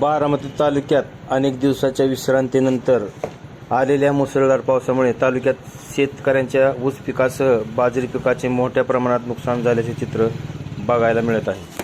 बारामती तालुक्यात अनेक दिवसाच्या विश्रांतीनंतर आलेल्या मुसळधार पावसामुळे तालुक्यात शेतकऱ्यांच्या ऊस पिकासह बाजरी पिकाचे मोठ्या प्रमाणात नुकसान झाल्याचे चित्र बघायला मिळत आहे.